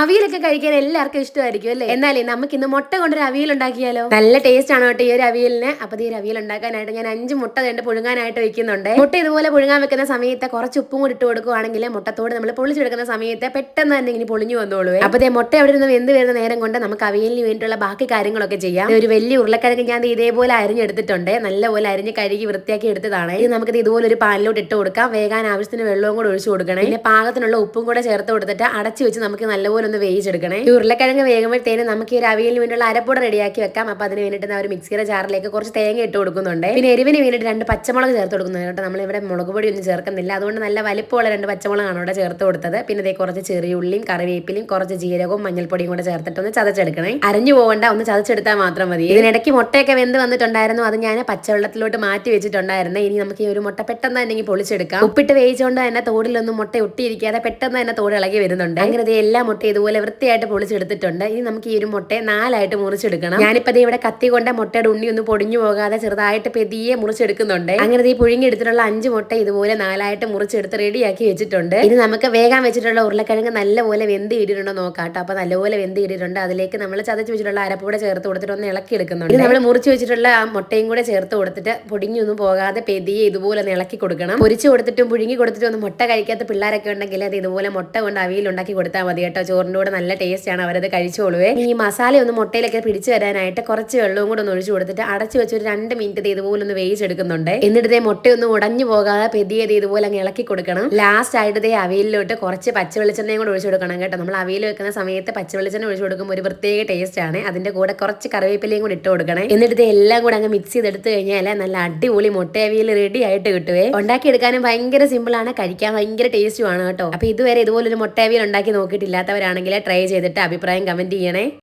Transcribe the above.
അവിയലൊക്കെ കഴിക്കാൻ എല്ലാവർക്കും ഇഷ്ടമായിരിക്കും അല്ലേ? എന്നാലേ നമുക്ക് ഇന്ന് മുട്ട കൊണ്ടൊരു അവിയൽ ഉണ്ടാക്കിയാലോ? നല്ല ടേസ്റ്റ് ആണ് കേട്ടോ ഈ ഒരു അവിയലിന്. അപ്പൊ ഈ ഒരു അവിയൽ ഉണ്ടാക്കാനായിട്ട് ഞാൻ അഞ്ച് മുട്ട കണ്ട് പുഴുങ്ങാനായിട്ട് വെക്കുന്നുണ്ട്. മുട്ട ഇതുപോലെ പുഴുങ്ങാൻ വെക്കുന്ന സമയത്ത് കുറച്ച് ഉപ്പും കൂടി ഇട്ട് കൊടുക്കുവാണെങ്കിൽ മുട്ടത്തോട് നമ്മൾ പൊളിച്ചെടുക്കുന്ന സമയത്ത് പെട്ടെന്ന് തന്നെ ഇങ്ങനെ പൊളിഞ്ഞു വന്നോളൂ അപ്പൊ മുട്ട അവിടെ നിന്ന് വെന്ത് വരുന്ന നേരം കൊണ്ട് നമുക്ക് അവിയലിന് വേണ്ടിയിട്ടുള്ള ബാക്കി കാര്യങ്ങളൊക്കെ ചെയ്യാം. ഒരു വലിയ ഉരുളക്കിഴങ്ങ് ഞാൻ ഇതേപോലെ അരിഞ്ഞെടുത്തിട്ടുണ്ട്. നല്ലപോലെ അരിഞ്ഞ് കഴുകി വൃത്തിയാക്കി എടുത്തതാണ്. ഇത് നമുക്ക് ഇതുപോലെ ഒരു പാനിലോട്ട് ഇട്ട് കൊടുക്കാം. വേഗാൻ ആവശ്യത്തിന് വെള്ളവും കൂടെ ഒഴിച്ചു കൊടുക്കണം. പിന്നെ പാകത്തിനുള്ള ഉപ്പും കൂടെ ചേർത്ത് കൊടുത്തിട്ട് അടച്ചു വെച്ച് നമുക്ക് നല്ലപോലെ ഒന്ന് വേവിച്ചെടുക്കണേ. ഈ ഉരുളക്കിഴങ്ങ് വേകുമ്പോഴത്തേനും നമുക്ക് ഈ ഒരു അവിയലിന് വേണ്ടിയുള്ള അരപ്പൊടി റെഡിയാക്കി വെക്കാം. അപ്പൊ അതിന് വേണ്ടിയിട്ട് ഒരു മിക്സിയുടെ ജാറിലേക്ക് കുറച്ച് തേങ്ങ ഇട്ട് കൊടുക്കുന്നുണ്ട്. പിന്നെ എരിവിന് വേണ്ടിയിട്ട് രണ്ട് പച്ചമുളക് ചേർത്ത് കൊടുക്കുന്നുണ്ട് കേട്ടോ. നമ്മൾ ഇവിടെ മുളക് പൊടി ഒന്നും ചേർക്കുന്നില്ല. അതുകൊണ്ട് നല്ല വലിപ്പമുള്ള രണ്ട് പച്ചമുളകാണ് ഇവിടെ ചേർത്ത് കൊടുത്തത്. പിന്നെ ഇതേ കുറച്ച് ചെറിയ ഉള്ളിയും കറിവേപ്പിലയും കുറച്ച് ജീരകവും മഞ്ഞൾപ്പൊടിയും കൂടെ ചേർത്തിട്ട് ഒന്ന് ചതച്ചെടുക്കണേ. അരഞ്ഞു പോകണ്ട ഒന്ന് ചതച്ചെടുത്താൽ മാത്രം മതി. ഇതിനിടയ്ക്ക് മുട്ടയൊക്കെ വെന്ത് വന്നിട്ടുണ്ടായിരുന്നു. അത് ഞാൻ പച്ചവെള്ളത്തിലോട്ട് മാറ്റി വെച്ചിട്ടുണ്ടായിരുന്നു. ഇനി നമുക്ക് ഈ ഒരു മുട്ട പെട്ടെന്ന് തന്നെ പൊളിച്ചെടുക്കാം. ഉപ്പിട്ട് വേവിച്ചുകൊണ്ട് തന്നെ തോടിലൊന്നും മുട്ട ഒട്ടിയിരിക്കാതെ പെട്ടെന്ന് തന്നെ തോട് ഇളകി വരുന്നുണ്ട്. അങ്ങനെ എല്ലാ മുട്ട ഇതുപോലെ വൃത്തിയായിട്ട് പൊളിച്ചെടുത്തിട്ടുണ്ട്. ഇനി നമുക്ക് ഈ ഒരു മുട്ടയെ നാലായിട്ട് മുറിച്ചെടുക്കണം. ഞാനിപ്പോ ദേ ഇവിടെ കത്തി കൊണ്ട മുട്ടയുടെ ഉണ്ണി ഒന്ന് പൊടിഞ്ഞു പോകാതെ ചെറുതായിട്ട് പെതിയെ മുറിച്ചെടുക്കുന്നുണ്ട്. അങ്ങനെ ഈ പുഴുങ്ങി എടുത്തിട്ടുള്ള അഞ്ച് മുട്ട ഇതുപോലെ നാലായിട്ട് മുറിച്ചെടുത്ത് റെഡിയാക്കി വെച്ചിട്ടുണ്ട്. ഇനി നമുക്ക് വേഗം വെച്ചിട്ടുള്ള ഉരുളക്കിഴങ്ങ് നല്ലപോലെ വെന്ത് ഇടിയിട്ടുണ്ടോ നോക്കാം കേട്ടോ. അപ്പൊ നല്ലപോലെ വെന്ത് ഇടിയിട്ടുണ്ട്. അതിലേക്ക് നമ്മൾ ചതച്ച് വെച്ചിട്ടുള്ള അരപ്പൂടെ ചേർത്ത് കൊടുത്തിട്ട് ഒന്ന് ഇളക്കി എടുക്കുന്നുണ്ട്. നമ്മൾ മുറിച്ച് വെച്ചിട്ടുള്ള ആ മുട്ടയും കൂടെ ചേർത്ത് കൊടുത്തിട്ട് പൊടിഞ്ഞൊന്നും പോകാതെ പെതിയെ ഇതുപോലെ ഒന്ന് ഇളക്കി കൊടുക്കണം. പൊരിച്ചു കൊടുത്തിട്ടും പുഴുങ്ങി കൊടുത്തിട്ടും ഒന്ന് മുട്ട കഴിക്കാത്ത പിള്ളേരൊക്കെ ഉണ്ടെങ്കിൽ അത് ഇതുപോലെ മുട്ട കൊണ്ട് അവിയിൽ ഉണ്ടാക്കി കൊടുത്താൽ മതി കേട്ടോ. ചോറിന്റെ കൂടെ നല്ല ആണ് അവരത് കഴിച്ചോളുവേ. ഈ മസാല ഒന്ന് മുട്ടയിലൊക്കെ പിടിച്ചു വരാനായിട്ട് കുറച്ച് വെള്ളവും കൂടെ ഒന്ന് ഒഴിച്ചു കൊടുത്തിട്ട് അടച്ചു വെച്ച് ഒരു രണ്ട് മിനിറ്റ് ഇത് ഇതുപോലെ ഒന്ന് വേവിച്ചെടുക്കുന്നുണ്ട്. എന്നിട്ട് ഇതേ മുട്ടയൊന്നും ഉടഞ്ഞു പോകാതെ പെതിയത് ഇതുപോലെ അങ്ങ് ഇളക്കി കൊടുക്കണം. ലാസ്റ്റ് ആയിട്ട് ഇതേ അവയിലോട്ട് കുറച്ച് പച്ച വെളിച്ചെണ്ണയും കൂടെ ഒഴിച്ചു കൊടുക്കണം കേട്ടോ. നമ്മൾ അവയിൽ വെക്കുന്ന സമയത്ത് പച്ച വെളിച്ചെണ്ണ ഒഴിച്ചു കൊടുക്കുമ്പോൾ ഒരു പ്രത്യേക ടേസ്റ്റ് ആണ് അതിന്റെ കൂടെ കുറച്ച് കറിവേപ്പിലയും കൂടി ഇട്ട് കൊടുക്കണേ. എന്നിട്ട് എല്ലാം കൂടെ അങ്ങ് മിക്സ് ചെയ്തെടുത്ത് കഴിഞ്ഞാൽ നല്ല അടിപൊളി മുട്ട അവിയൽ റെഡി ആയിട്ട് കിട്ടുവേ. ഉണ്ടാക്കിയെടുക്കാനും ഭയങ്കര സിമ്പിൾ ആണ് കഴിക്കാൻ ഭയങ്കര ടേസ്റ്റും ആണ് കേട്ടോ. അപ്പൊ ഇതുവരെ ഇതുപോലൊരു മുട്ട അവിയൽ ഉണ്ടാക്കി നോക്കിയിട്ടില്ലാത്തവരാണെങ്കിൽ ട്രൈ ചെയ്തിട്ട് അഭിപ്രായം കമന്റ് ചെയ്യണേ.